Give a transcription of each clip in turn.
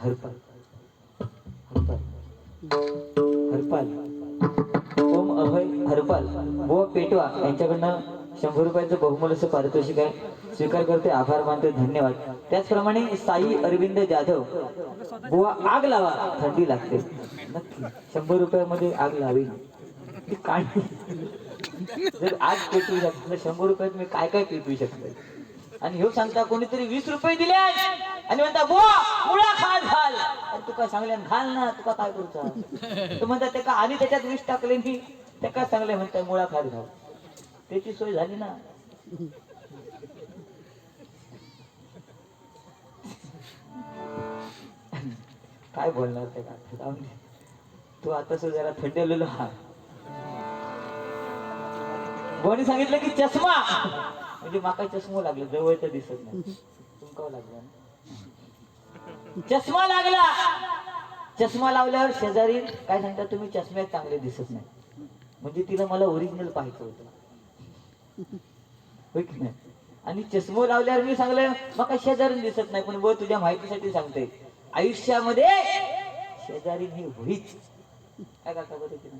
हरपाल. हरपाल. हरपाल. ओम अभय हरपाल. व पेटवा. यांच्याकडनं शंभर रुपयाचं बहुमूल असं पारितोषिक आहे. स्वीकार करते आभार मानते धन्यवाद. त्याचप्रमाणे साई अरविंद जाधव. बुवा आग लावा. थंडी लागते. नक्की. शंभर रुपयामध्ये आग लावी. काय जर आग पेटवू शकतो शंभर रुपयात मी काय काय पेटवू शकतो आणि ह्यो सांगता कोणीतरी वीस रुपये दिले आणि म्हणता बुवा मुळा खात घाल. तुका सांगल्या घाल ना तुका काय करूचा तू म्हणता ते का आणि त्याच्यात वीस टाकले मी ते का सांगले म्हणताय मुळा खात घाल. त्याची सोय झाली ना. काय बोलणार ते का? जाऊन तू आता जरा थंडलेलो हा. कोणी सांगितलं की चष्मा? म्हणजे माका चष्मा लागला जवळ तर दिसत नाही. तुमका लागला ना? चष्मा लागला! चष्मा लावल्यावर शेजारी काय सांगता तुम्ही चष्म्यात चांगले दिसत नाही. म्हणजे तिला मला ओरिजिनल पाहायचं होतं. होय की नाही? आणि चष्मा लावल्यावर मी सांगलं मग शेजारी दिसत नाही पण व तुझ्या माहितीसाठी सांगते आयुष्यामध्ये शेजारी ही होईच. काय करता बरोबर.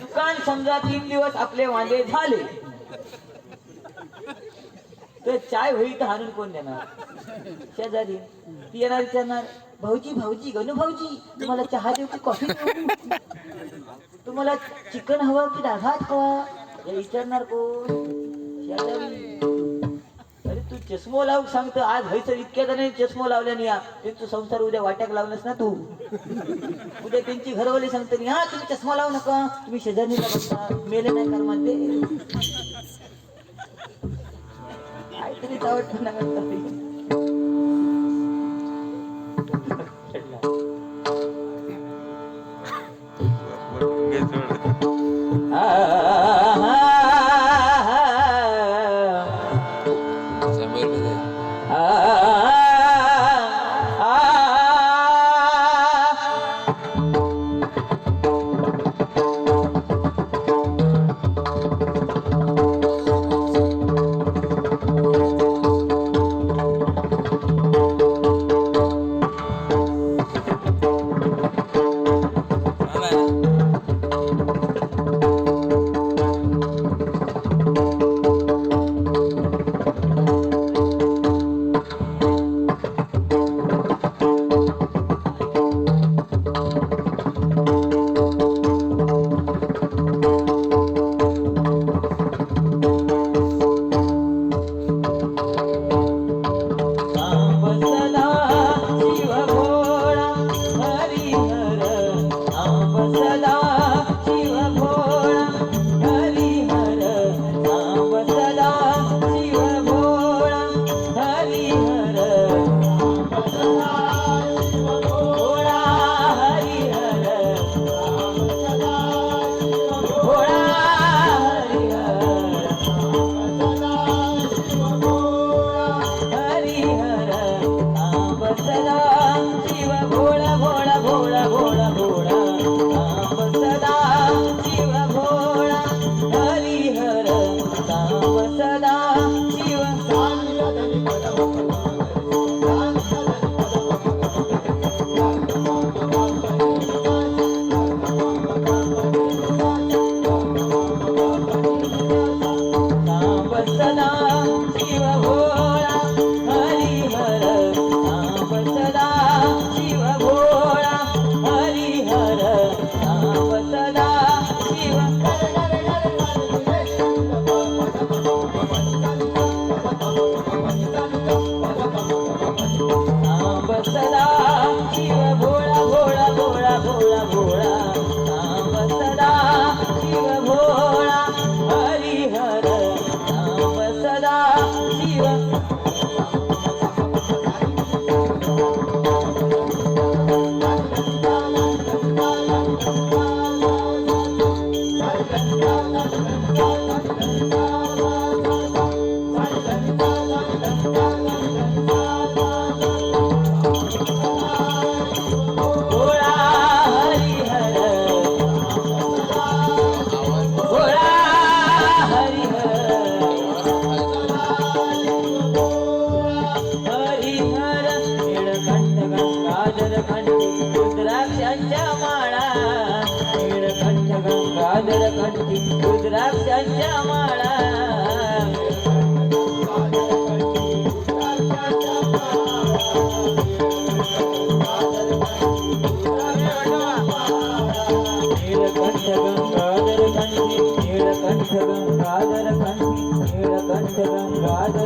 दुकान समजा तीन दिवस आपले वांदे झाले. तर चाय होईल तर हाणून कोण देणार? शेजारी. ती येणार विचारणार भाऊजी भाऊजी गणू भाऊजी तुम्हाला चहा देऊ की कॉफी तुम्हाला चिकन हवं की डाळ हवा? हे विचारणार कोण? शेजारी. अरे तू चष्मो लावू सांगतो आज हयसर इतक्या जणांनी चष्मो लावल्याने या तू संसार उद्या वाट्याक लावलास ना तू? उद्या त्यांची घरवाली सांगते हा तुम्ही चष्मा लावू नका तुम्ही शेजारी बघता मेले नाही कर म्हणते काहीतरी आवडतं ना शंभर me. ಸದಾ गंगाधर पंथी नीलकंठ गंगाधर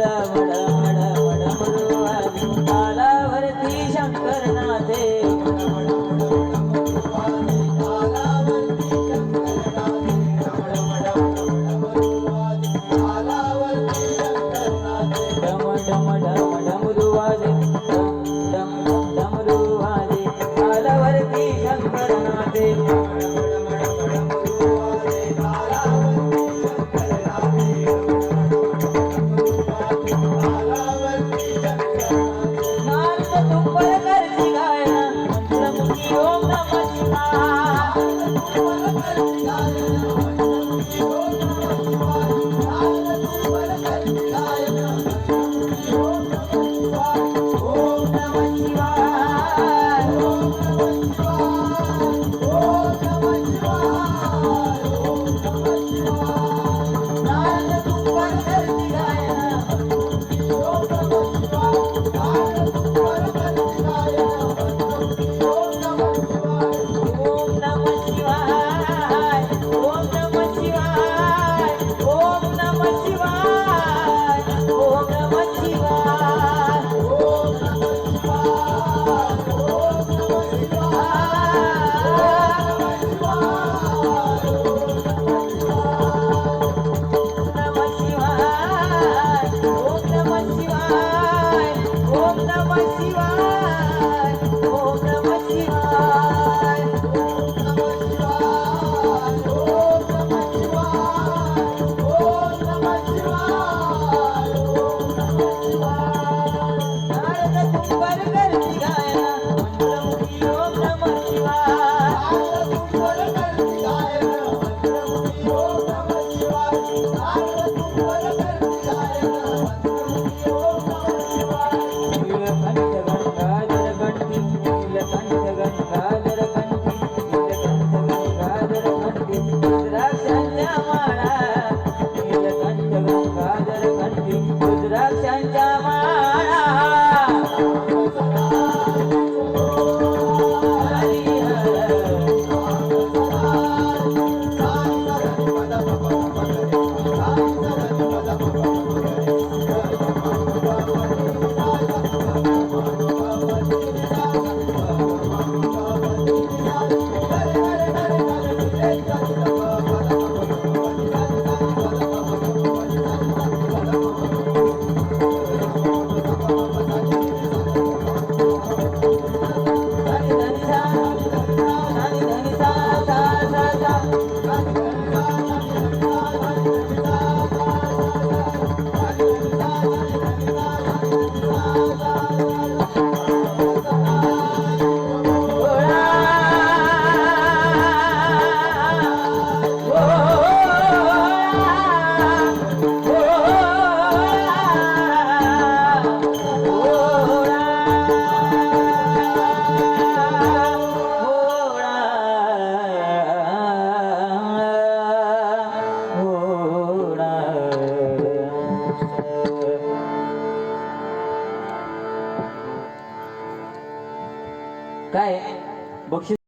Mara,